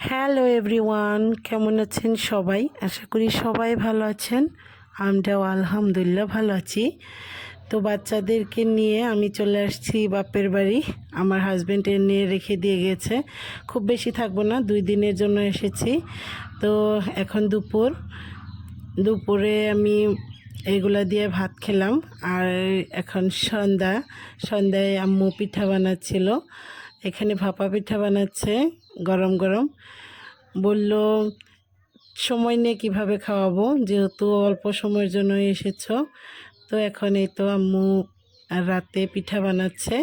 Hello everyone কেমন আছেন সবাই? আশা করি সবাই ভালো আছেন। আমরাও আলহামদুলিল্লাহ ভালো আছি। তো বাচ্চাদেরকে নিয়ে আমি চলে আসছি বাপের বাড়ি। আমার হাজব্যান্ডের নিয়ে রেখে দিয়ে গেছে। খুব বেশি থাকব না, দুই দিনের জন্য এসেছি। তো এখন দুপুর। দুপুরে আমি এগুলা দিয়ে ভাত খেলাম। আর এখন সন্ধ্যা। সন্ধ্যায় আম্মু পিঠা বানাচ্ছিল। এখানে ভাপা পিঠা বানাচ্ছে, গরম গরম। বলল, সময় নিয়ে কীভাবে খাওয়াবো? যেহেতু অল্প সময়ের জন্য এসেছ, তো এখন এই তো আম্মু রাতে পিঠা বানাচ্ছে।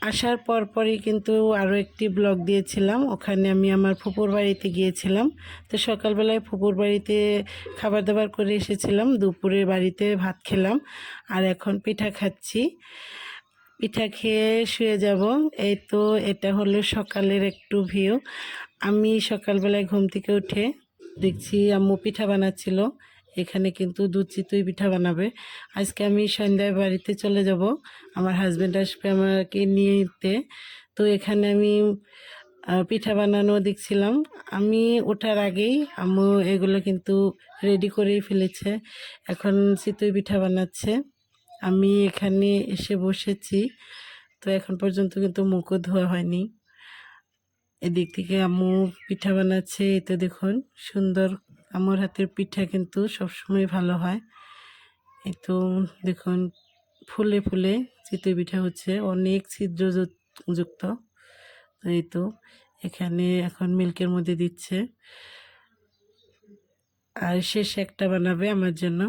আসার পর পরই কিন্তু আরও একটি ব্লগ দিয়েছিলাম। ওখানে আমি আমার ফুপুর বাড়িতে গিয়েছিলাম। তো সকালবেলায় ফুপুর বাড়িতে খাবার দাবার করে এসেছিলাম। দুপুরে বাড়িতে ভাত খেলাম। আর এখন পিঠা খাচ্ছি। পিঠা খেয়ে শুয়ে যাব। এই তো এটা হলো সকালের একটু ভিউ আমি সকালবেলায় ঘুম থেকে উঠে দেখছি আম্মু পিঠা বানাচ্ছিল। এখানে কিন্তু দুধ চিতই পিঠা বানাবে। আজকে আমি সন্ধ্যায় বাড়িতে চলে যাব। আমার হাজব্যান্ড আসবে আমাকে নিয়ে নিতে। তো এখানে আমি পিঠা বানানো দেখছিলাম। আমি ওঠার আগেই আম্মু এগুলো কিন্তু রেডি করেই ফেলেছে। এখন চিতই পিঠা বানাচ্ছে। আমি এখানে এসে বসেছি। তো এখন পর্যন্ত কিন্তু মুখও ধোয়া হয়নি। এদিক থেকে আম্মু পিঠা বানাচ্ছে। এই তো দেখুন, সুন্দর আমার হাতের পিঠা কিন্তু সবসময় ভালো হয়। এই তো দেখুন, ফুলে ফুলে চিতই পিঠা হচ্ছে, অনেক ছিদ্র যুক্ত এই তো এখানে এখন মিল্কের মধ্যে দিচ্ছে। আর শেষ একটা বানাবে আমার জন্য।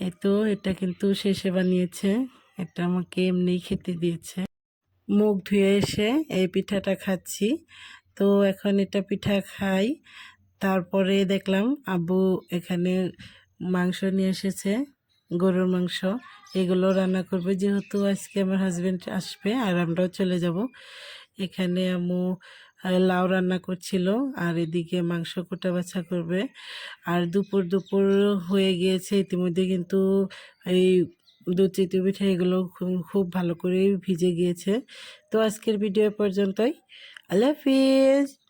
এই তো এটা কিন্তু শেষে বানিয়েছে এটা আমাকে এমনি খেতে দিয়েছে। মুখ ধুয়ে এসে এই পিঠাটা খাচ্ছি। তো এখন এটা পিঠা খাই। তারপরে দেখলাম আব্বু এখানে মাংস নিয়ে এসেছে গরুর মাংস। এগুলো রান্না করবে। যেহেতু আজকে আমার হাজবেন্ড আসবে আর আমরাও চলে যাব। এখানে আহ, লাউ রান্না করছিল, আর এদিকে মাংস কোটা বাছা করবে। আর দুপুর দুপুর হয়ে গিয়েছে। ইতিমধ্যে কিন্তু এই দুধ চিতু পিঠা এগুলো খুব- ভালো করেই ভিজে গিয়েছে। তো আজকের ভিডিও পর্যন্তই। আল্লাহ হাফিজ।